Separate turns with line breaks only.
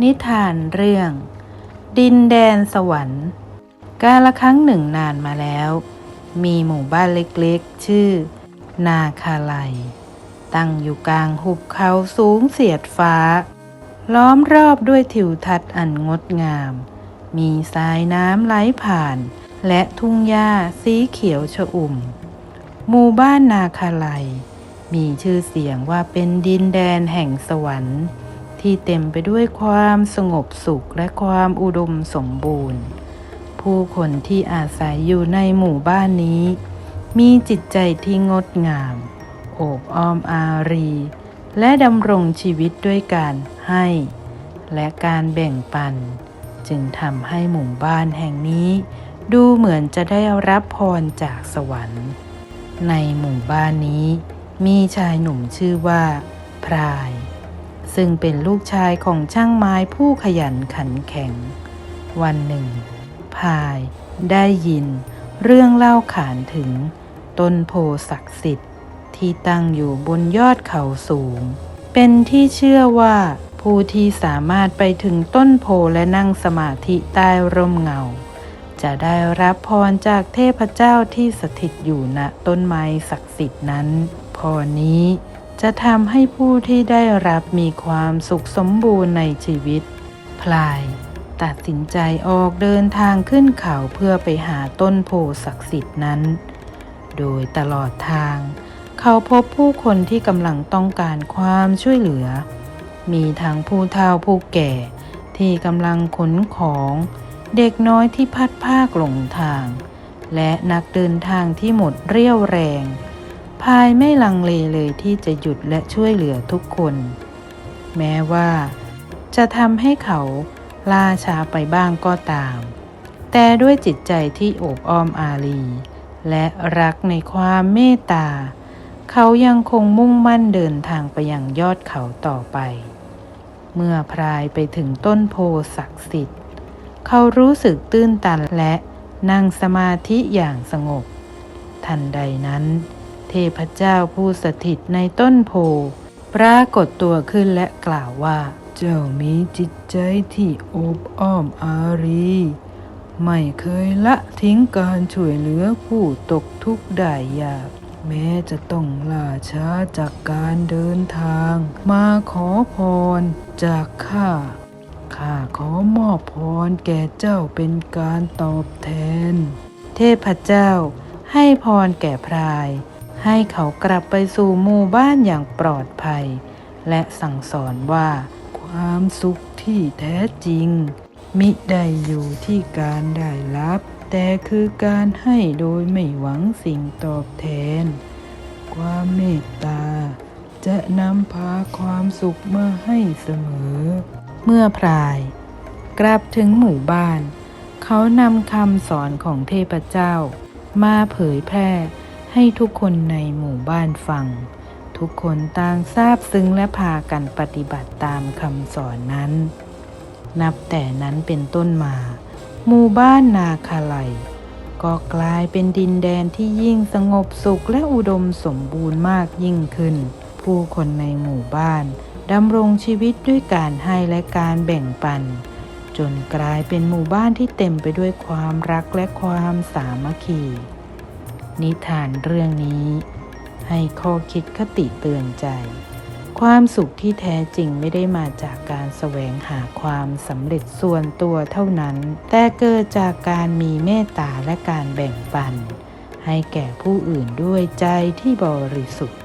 นิทานเรื่อง ดินแดนสวรรค์ กาละครั้งหนึ่งนานมาแล้ว มีหมู่บ้านเล็กๆ ชื่อ นาคาไลตั้งอยู่กลางหุบเขาสูงเสียดฟ้า ล้อมรอบด้วยทิวทัศน์อันงดงาม มีสายน้ำไหลผ่าน และทุ่งหญ้าสีเขียวชอุ่ม หมู่บ้านนาคาไลมีชื่อเสียงว่าเป็นดินแดนแห่งสวรรค์ ที่เต็มไปด้วยความสงบสุขและความอุดมสมบูรณ์ ผู้คนที่อาศัยอยู่ในหมู่บ้านนี้ มีจิตใจที่งดงาม โอบอ้อมอารี และดำรงชีวิตด้วยการให้ และการแบ่งปัน จึงทำให้หมู่บ้านแห่งนี้ ดูเหมือนจะได้รับพรจากสวรรค์ ในหมู่บ้านนี้ มีชายหนุ่มชื่อว่า พราย ซึ่งเป็นลูกชายของช่างไม้ผู้ขยันขันแข็ง วันหนึ่ง พายได้ยิน เรื่องเล่าขานถึง ต้นโพศักดิ์สิทธิ์ที่ตั้งอยู่บนยอดเขาสูง เป็นที่เชื่อว่าผู้ที่สามารถไปถึงต้นโพและนั่งสมาธิใต้ร่มเงา จะได้รับพรจากเทพเจ้าที่สถิตอยู่ณต้นไม้ศักดิ์สิทธิ์นั้น พรนี้ จะทำให้ผู้ที่ได้รับมีความสุขสมบูรณ์ในชีวิต พลาย ตัดสินใจออกเดินทางขึ้นเขาเพื่อไปหาต้นโพศักดิ์สิทธิ์นั้น โดยตลอดทาง เขาพบผู้คนที่กำลังต้องการความช่วยเหลือ มีทั้งผู้เฒ่าผู้แก่ ที่กำลังขนของเด็กน้อยที่พัดภาคหลงทาง และนักเดินทางที่หมดเรี่ยวแรง พายไม่ลังเลเลยที่จะหยุดและช่วยเหลือทุกคน แม้ว่า จะทำให้เขาล่าช้าไปบ้างก็ตาม แต่ด้วยจิตใจที่โอบอ้อมอารี และรักในความเมตตา เขายังคงมุ่งมั่นเดินทางไปยังยอดเขาต่อไป เมื่อพรายไปถึงต้นโพศักดิ์สิทธิ์ เขารู้สึกตื้นตันและนั่งสมาธิอย่างสงบ ทันใดนั้น เทพเจ้าผู้สถิตในต้นโพปรากฏตัวขึ้นและกล่าวว่า เจ้ามีจิตใจที่อบอ้อมอารี ไม่เคยละทิ้งการช่วยเหลือผู้ตกทุกข์ได้ยาก แม้จะต้องล่าช้าจากการเดินทาง มาขอพรจากข้าข้าขอมอบพรแก่เจ้าเป็นการตอบแทน เทพเจ้าให้พรแก่พราย ให้เขากลับไปสู่หมู่บ้านอย่างปลอดภัย และสั่งสอนว่า ความสุขที่แท้จริง มิได้อยู่ที่การได้รับ แต่คือการให้โดยไม่หวังสิ่งตอบแทน ความเมตตา จะนำพาความสุขมาให้เสมอ เมื่อพรายกลับถึงหมู่บ้าน เขานำคำสอนของเทพเจ้า มาเผยแพร่ ให้ทุกคนในหมู่บ้านฟัง ทุกคนต่างทราบซึ้งและพากันปฏิบัติตามคำสอนนั้น นับแต่นั้นเป็นต้นมา หมู่บ้านนาคาไลก็กลายเป็นดินแดนที่ยิ่งสงบสุขและอุดมสมบูรณ์มากยิ่งขึ้น ผู้คนในหมู่บ้านดำรงชีวิตด้วยการให้และการแบ่งปัน จนกลายเป็นหมู่บ้านที่เต็มไปด้วยความรักและความสามัคคี นิทานเรื่องนี้ ให้ข้อคิดคติเตือนใจ ความสุขที่แท้จริงไม่ได้มาจากการแสวงหาความสำเร็จส่วนตัวเท่านั้น แต่เกิดจากการมีเมตตาและการแบ่งปัน ให้แก่ผู้อื่นด้วยใจที่บริสุทธิ์